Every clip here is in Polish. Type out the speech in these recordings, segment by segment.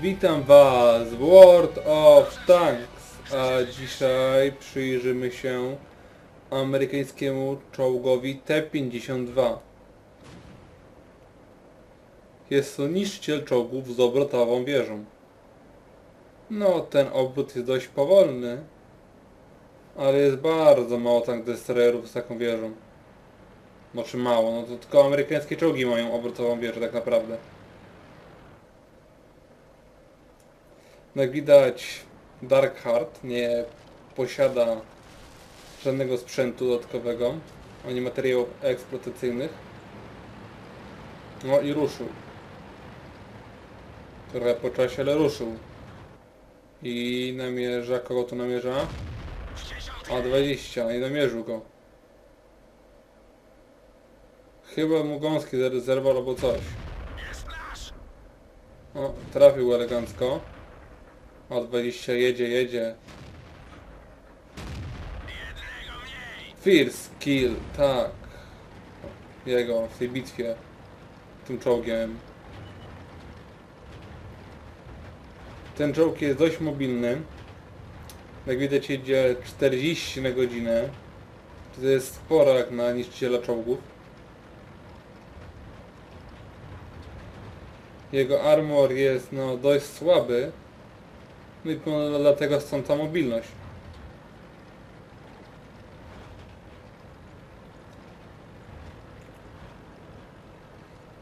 Witam Was w World of Tanks, a dzisiaj przyjrzymy się amerykańskiemu czołgowi T-52. Jest to niszczyciel czołgów z obrotową wieżą. No, ten obrót jest dość powolny, ale jest bardzo mało tank destroyerów z taką wieżą. Znaczy mało, no to tylko amerykańskie czołgi mają obrotową wieżę tak naprawdę. Jak widać Darkheart nie posiada żadnego sprzętu dodatkowego, ani materiałów eksploatacyjnych. No i ruszył. Trochę po czasie, ale ruszył. I namierza, kogo tu namierza? A20, nie namierzył go. Chyba mu gąski zerwał albo coś. O, trafił elegancko. O, 20 jedzie, jedzie. First kill, tak. Jego w tej bitwie. Tym czołgiem. Ten czołg jest dość mobilny. Jak widać jedzie 40 na godzinę. To jest sporo jak na niszczyciela czołgów. Jego armor jest no dość słaby. No i dlatego stąd ta mobilność.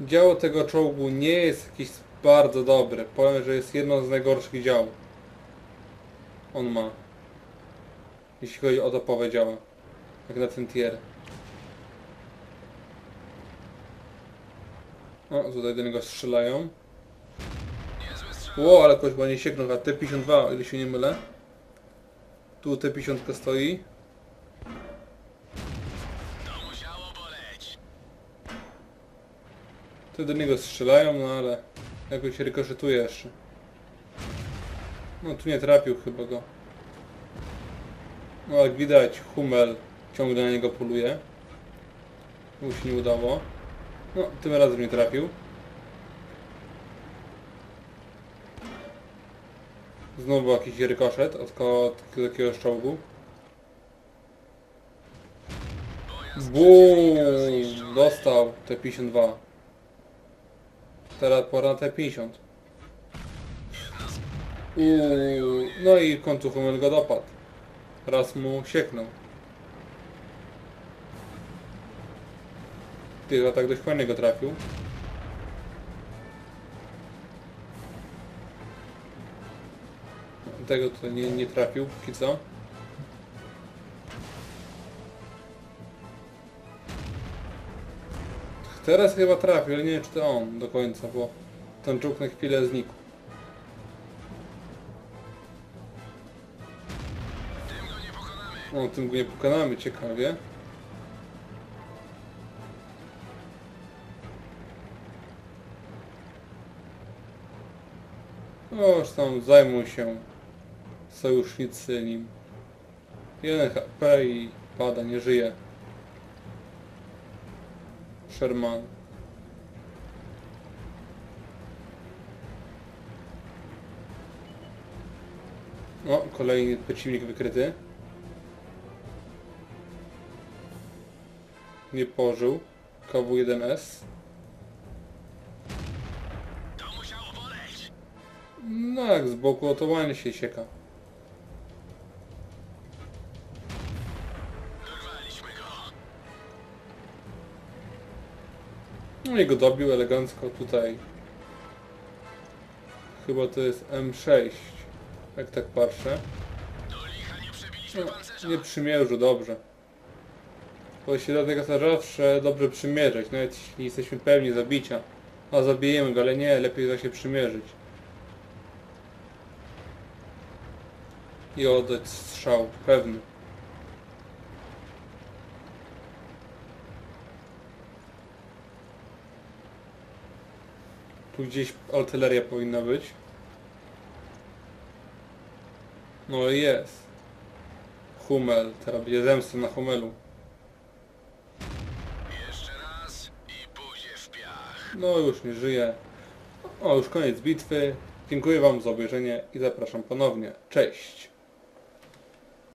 Działo tego czołgu nie jest jakieś bardzo dobre. Powiem, że jest jedno z najgorszych dział. On ma. Jeśli chodzi o topowe działa. Jak na ten tier. O, tutaj do niego strzelają. Ło, ale ktoś nie sięgnął, a T-52, o ile się nie mylę. Tu T-50 stoi. Tu do niego strzelają, no ale jakoś rykoszetuje jeszcze. No tu nie trafił chyba go. No jak widać Hummel ciągle na niego poluje. Mu się nie udało. No tym razem nie trafił. Znowu jakiś rykoszet od, ko- od jakiegoś czołgu. Buuu, dostał T-52. Teraz pora na T-50. Uuu, no i Hummel go dopadł. Raz mu sieknął. Ty, a tak dość fajnie go trafił. Tego tutaj nie, nie trafił, póki co. Teraz chyba trafił, ale nie wiem czy to on do końca, bo ten czołg na chwilę znikł. O, tym go nie pokonamy, ciekawie. Oż tam zajmą się sojusznicy nim. Jeden HP i pada, nie żyje. Sherman. O, kolejny przeciwnik wykryty. Nie pożył. KW1S. No jak z boku to ładnie się sieka. No i go dobił elegancko tutaj. Chyba to jest M6. Jak tak patrzę. No, nie przymierzył dobrze. Bo się dlatego to zawsze dobrze przymierzyć, nawet jeśli jesteśmy pewni zabicia. A zabijemy go, ale nie, lepiej da się przymierzyć. I oddać strzał, pewny. Tu gdzieś artyleria powinna być. No i jest. Hummel, teraz będzie zemsta na Hummelu. Jeszcze raz i pójdzie w piach. No już nie żyje. O, już koniec bitwy. Dziękuję Wam za obejrzenie i zapraszam ponownie. Cześć!